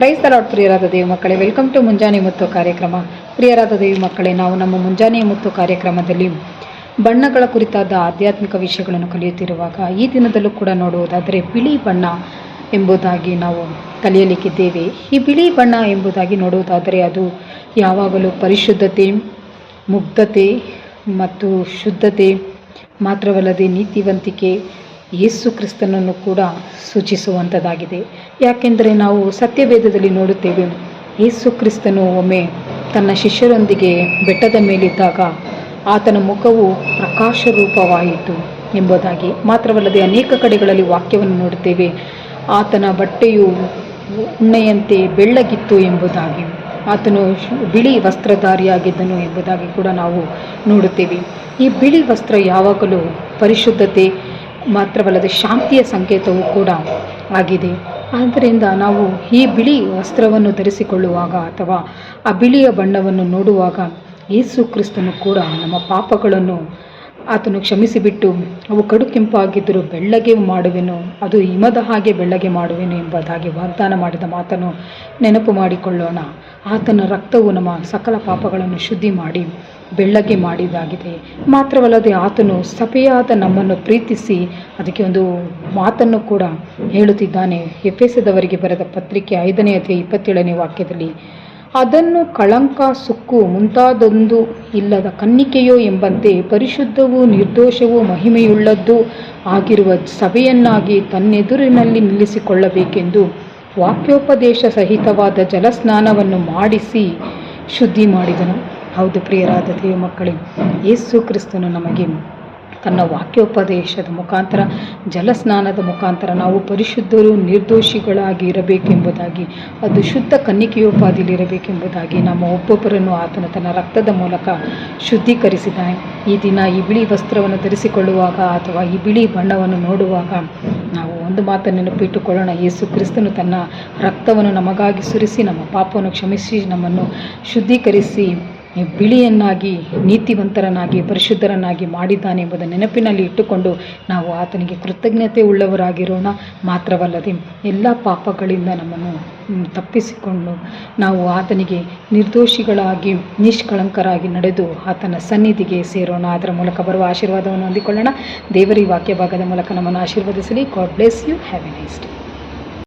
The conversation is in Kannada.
ಪ್ರೈಸ್ ಲಾರ್ಡ್ ಪ್ರಿಯರಾದ ದೇವಿ ಮಕ್ಕಳೇ ವೆಲ್ಕಮ್ ಟು ಮುಂಜಾನೆ ಮುತ್ತು ಕಾರ್ಯಕ್ರಮ. ಪ್ರಿಯರಾದ ದೇವಿ ಮಕ್ಕಳೇ, ನಾವು ನಮ್ಮ ಮುಂಜಾನೆ ಮುತ್ತು ಕಾರ್ಯಕ್ರಮದಲ್ಲಿ ಬಣ್ಣಗಳ ಕುರಿತಾದ ಆಧ್ಯಾತ್ಮಿಕ ವಿಷಯಗಳನ್ನು ಕಲಿಯುತ್ತಿರುವಾಗ ಈ ದಿನದಲ್ಲೂ ಕೂಡ ನೋಡುವುದಾದರೆ ಬಿಳಿ ಬಣ್ಣ ಎಂಬುದಾಗಿ ನಾವು ಕಲಿಯಲಿಕ್ಕಿದ್ದೇವೆ. ಈ ಬಿಳಿ ಬಣ್ಣ ಎಂಬುದಾಗಿ ನೋಡುವುದಾದರೆ ಅದು ಯಾವಾಗಲೂ ಪರಿಶುದ್ಧತೆ, ಮುಗ್ಧತೆ ಮತ್ತು ಶುದ್ಧತೆ ಮಾತ್ರವಲ್ಲದೆ ನೀತಿವಂತಿಕೆ ಯೇಸು ಕ್ರಿಸ್ತನನ್ನು ಕೂಡ ಸೂಚಿಸುವಂಥದ್ದಾಗಿದೆ ಯಾಕೆಂದರೆ ನಾವು ಸತ್ಯವೇದದಲ್ಲಿ ನೋಡುತ್ತೇವೆ, ಯೇಸು ಕ್ರಿಸ್ತನು ಒಮ್ಮೆ ತನ್ನ ಶಿಷ್ಯರೊಂದಿಗೆ ಬೆಟ್ಟದ ಮೇಲಿದ್ದಾಗ ಆತನ ಮುಖವು ಪ್ರಕಾಶ ರೂಪವಾಯಿತು ಎಂಬುದಾಗಿ. ಮಾತ್ರವಲ್ಲದೆ ಅನೇಕ ಕಡೆಗಳಲ್ಲಿ ವಾಕ್ಯವನ್ನು ನೋಡುತ್ತೇವೆ, ಆತನ ಬಟ್ಟೆಯು ಉಣ್ಣೆಯಂತೆ ಬೆಳ್ಳಗಿತ್ತು ಎಂಬುದಾಗಿ, ಆತನು ಬಿಳಿ ವಸ್ತ್ರಧಾರಿಯಾಗಿದ್ದನು ಎಂಬುದಾಗಿ ಕೂಡ ನಾವು ನೋಡುತ್ತೇವೆ. ಈ ಬಿಳಿ ವಸ್ತ್ರ ಯಾವಾಗಲೂ ಪರಿಶುದ್ಧತೆ ಮಾತ್ರವಲ್ಲದೆ ಶಾಂತಿಯ ಸಂಕೇತವೂ ಕೂಡ ಆಗಿದೆ. ಆದ್ದರಿಂದ ನಾವು ಈ ಬಿಳಿ ವಸ್ತ್ರವನ್ನು ಧರಿಸಿಕೊಳ್ಳುವಾಗ ಅಥವಾ ಆ ಬಿಳಿಯ ಬಣ್ಣವನ್ನು ನೋಡುವಾಗ ಯೇಸು ಕ್ರಿಸ್ತನು ಕೂಡ ನಮ್ಮ ಪಾಪಗಳನ್ನು ಆತನು ಕ್ಷಮಿಸಿಬಿಟ್ಟು, ಅವು ಕಡು ಕೆಂಪಾಗಿದ್ದರೂ ಬೆಳ್ಳಗೆ ಮಾಡುವೆನು, ಅದು ಹಿಮದ ಹಾಗೆ ಬೆಳ್ಳಗೆ ಮಾಡುವೆನು ಎಂಬುದಾಗಿ ವಾಗ್ದಾನ ಮಾಡಿದ ಮಾತನ್ನು ನೆನಪು ಮಾಡಿಕೊಳ್ಳೋಣ. ಆತನ ರಕ್ತವು ನಮ್ಮ ಸಕಲ ಪಾಪಗಳನ್ನು ಶುದ್ಧಿ ಮಾಡಿ, ಬೆಳ್ಳಗೆ ಮಾಡಿದಾಗಿದೆ. ಮಾತ್ರವಲ್ಲದೆ ಆತನು ಸಭೆಯಾದ ನಮ್ಮನ್ನು ಪ್ರೀತಿಸಿ, ಅದಕ್ಕೆ ಒಂದು ಮಾತನ್ನು ಕೂಡ ಹೇಳುತ್ತಿದ್ದಾನೆ. ಎಫೆಸದವರಿಗೆ ಬರೆದ ಪತ್ರಿಕೆ ಐದನೇ ಅಧ್ಯಾಯ ಇಪ್ಪತ್ತೇಳನೇ ವಾಕ್ಯದಲ್ಲಿ ಅದನ್ನು ಕಳಂಕ ಸುಕ್ಕು ಮುಂತಾದೊಂದು ಇಲ್ಲದ ಕನ್ನಿಕೆಯೋ ಎಂಬಂತೆ ಪರಿಶುದ್ಧವೂ ನಿರ್ದೋಷವೂ ಮಹಿಮೆಯುಳ್ಳದ್ದು ಆಗಿರುವ ಸಭೆಯನ್ನಾಗಿ ತನ್ನೆದುರಿನಲ್ಲಿ ನಿಲ್ಲಿಸಿಕೊಳ್ಳಬೇಕೆಂದು ವಾಕ್ಯೋಪದೇಶ ಸಹಿತವಾದ ಜಲಸ್ನಾನವನ್ನು ಮಾಡಿಸಿ ಶುದ್ಧಿ ಮಾಡಿದನು ಹೌದು ಪ್ರಿಯರಾದ ದೇವ ಮಕ್ಕಳೇ ಯೇಸು ಕ್ರಿಸ್ತನು ನಮಗೆ ತನ್ನ ವಾಕ್ಯೋಪದೇಶದ ಮುಖಾಂತರ, ಜಲಸ್ನಾನದ ಮುಖಾಂತರ ನಾವು ಪರಿಶುದ್ಧರು, ನಿರ್ದೋಷಿಗಳಾಗಿ ಇರಬೇಕೆಂಬುದಾಗಿ, ಅದು ಶುದ್ಧ ಕನ್ನಿಕೆಯೋಪಾದಿಲಿರಬೇಕೆಂಬುದಾಗಿ ನಮ್ಮ ಒಬ್ಬೊಬ್ಬರನ್ನು ಆತನ ತನ್ನ ರಕ್ತದ ಮೂಲಕ ಶುದ್ಧೀಕರಿಸಿದ ಈ ದಿನ ಈ ಬಿಳಿ ವಸ್ತ್ರವನ್ನು ಧರಿಸಿಕೊಳ್ಳುವಾಗ ಅಥವಾ ಈ ಬಿಳಿ ಬಣ್ಣವನ್ನು ನೋಡುವಾಗ ನಾವು ಒಂದು ಮಾತನ್ನು ನೆನಪಿಟ್ಟುಕೊಳ್ಳೋಣ. ಯೇಸು ಕ್ರಿಸ್ತನು ತನ್ನ ರಕ್ತವನ್ನು ನಮಗಾಗಿ ಸುರಿಸಿ, ನಮ್ಮ ಪಾಪವನ್ನು ಕ್ಷಮಿಸಿ, ನಮ್ಮನ್ನು ಶುದ್ಧೀಕರಿಸಿ ಬಿಳಿಯನ್ನಾಗಿ ನೀತಿವಂತರನಾಗಿ ಪರಿಶುದ್ಧರನ್ನಾಗಿ ಮಾಡಿದ್ದಾನೆ ಎಂಬುದ ನೆನಪಿನಲ್ಲಿ ಇಟ್ಟುಕೊಂಡು ನಾವು ಆತನಿಗೆ ಕೃತಜ್ಞತೆ ಉಳ್ಳವರಾಗಿರೋಣ. ಮಾತ್ರವಲ್ಲದೆ ಎಲ್ಲ ಪಾಪಗಳಿಂದ ನಮ್ಮನ್ನು ತಪ್ಪಿಸಿಕೊಂಡು ನಾವು ಆತನಿಗೆ ನಿರ್ದೋಷಿಗಳಾಗಿ, ನಿಷ್ಕಳಂಕರಾಗಿ ನಡೆದು ಆತನ ಸನ್ನಿಧಿಗೆ ಸೇರೋಣ. ಅದರ ಮೂಲಕ ಬರುವ ಆಶೀರ್ವಾದವನ್ನು ಹೊಂದಿಕೊಳ್ಳೋಣ. ದೇವರಿ ವಾಕ್ಯ ಭಾಗದ ಮೂಲಕ ನಮ್ಮನ್ನು ಆಶೀರ್ವದಿಸಲಿ. God bless you have a